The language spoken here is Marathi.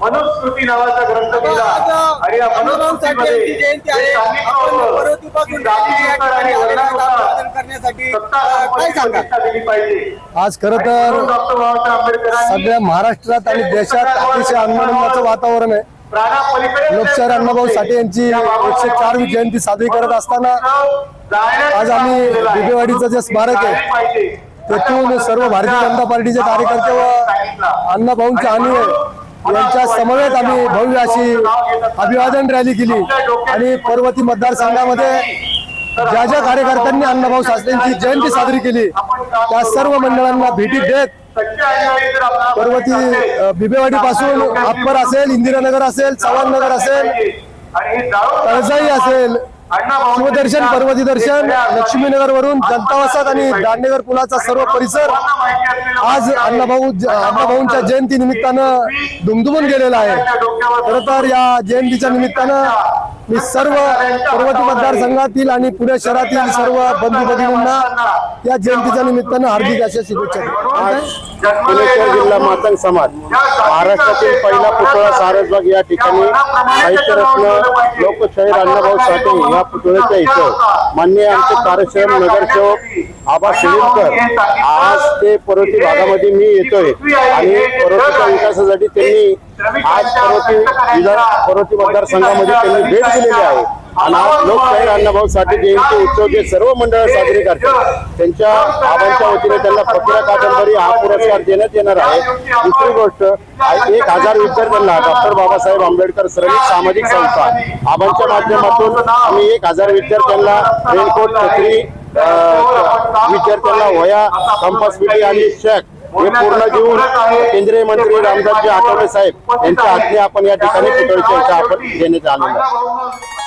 मनुस्मृती नावाचा ग्रंथ लिहिला. आणि या मनुस्मृतीमध्ये आज खरं तर सगळ्या महाराष्ट्रात आणि देशात अतिशय आनंदाचं वातावरण आहे. लोकशाहीर अण्णाभाऊ साठे यांची एकशे चारवी जयंती साजरी करत असताना आज आम्ही आहे. बिबेवाडीचं जे स्मारक आहे. तेथून सर्व भारतीय जनता पार्टीचे कार्यकर्ते व अण्णाभाऊंच्या अनुयायी यांच्या समवेत आम्ही भव्य अशी अभिवादन रॅली केली. आणि पर्वती मतदारसंघामध्ये ज्या ज्या कार्यकर्त्यांनी अण्णाभाऊ साठेंची जयंती साजरी केली त्या सर्व मंडळांना भेटी देत पर्वती बिबेवाडी पासून अप्पर असेल इंदिरानगर असेल चव्हाणनगर असेल तळजाई असेल शिवदर्शन पर्वती दर्शन लक्ष्मीनगर वरून जनता वसाहत आणि दांडेगर पुलाचा सर्व परिसर. आज अण्णाभाऊ अण्णाभाऊंच्या जयंती निमित्तानं दुमदुमून गेलेला आहे. खरं तर या जयंतीच्या निमित्तानं मी सर्व पर्वती मतदारसंघातील आणि पुणे शहरातील सर्व बंधू भगिनींना या जयंतीच्या निमित्तानं हार्दिक अशा शुभेच्छा. पुणेश्वर जिल्हा मातंग समाज महाराष्ट्रातील पहिला पुतळा सारसबाग या ठिकाणी साहित्यरत्न लोकशाहीर अण्णाभाऊ साठे या पुतळ्याच्या इथं मान्य आमचे कार्यक्षम नगरसेवक आबा शिलीमकर आज ते पर्वती भागामध्ये मी येतोय आणि पर्वतीच्या विकासासाठी त्यांनी आज पर्वती विधान पर्वती मतदारसंघामध्ये त्यांनी भेट दिलेली आहे. आणि आज लोकशाहीर अण्णाभाऊ साठे जयंती उत्सव जे सर्व मंडळ साजरे करतात त्यांच्या आबांच्या वतीने त्यांना फकीरा कादंबरी हा पुरस्कार देण्यात येणार आहे. दुसरी गोष्ट एक हजार विद्यार्थ्यांना डॉक्टर बाबासाहेब आंबेडकर श्रमिक सामाजिक संस्था. आबांच्या माध्यमातून आम्ही एक हजार विद्यार्थ्यांना रेनकोट छत्री विद्यार्थ्यांना वया कंपास आणि शॅक हे पूर्ण घेऊन केंद्रीय मंत्री रामदासजी आठवले साहेब यांच्या आज्ञा आपण या ठिकाणी पुतळीच्या इथं आपण देण्यात आलेलं आहे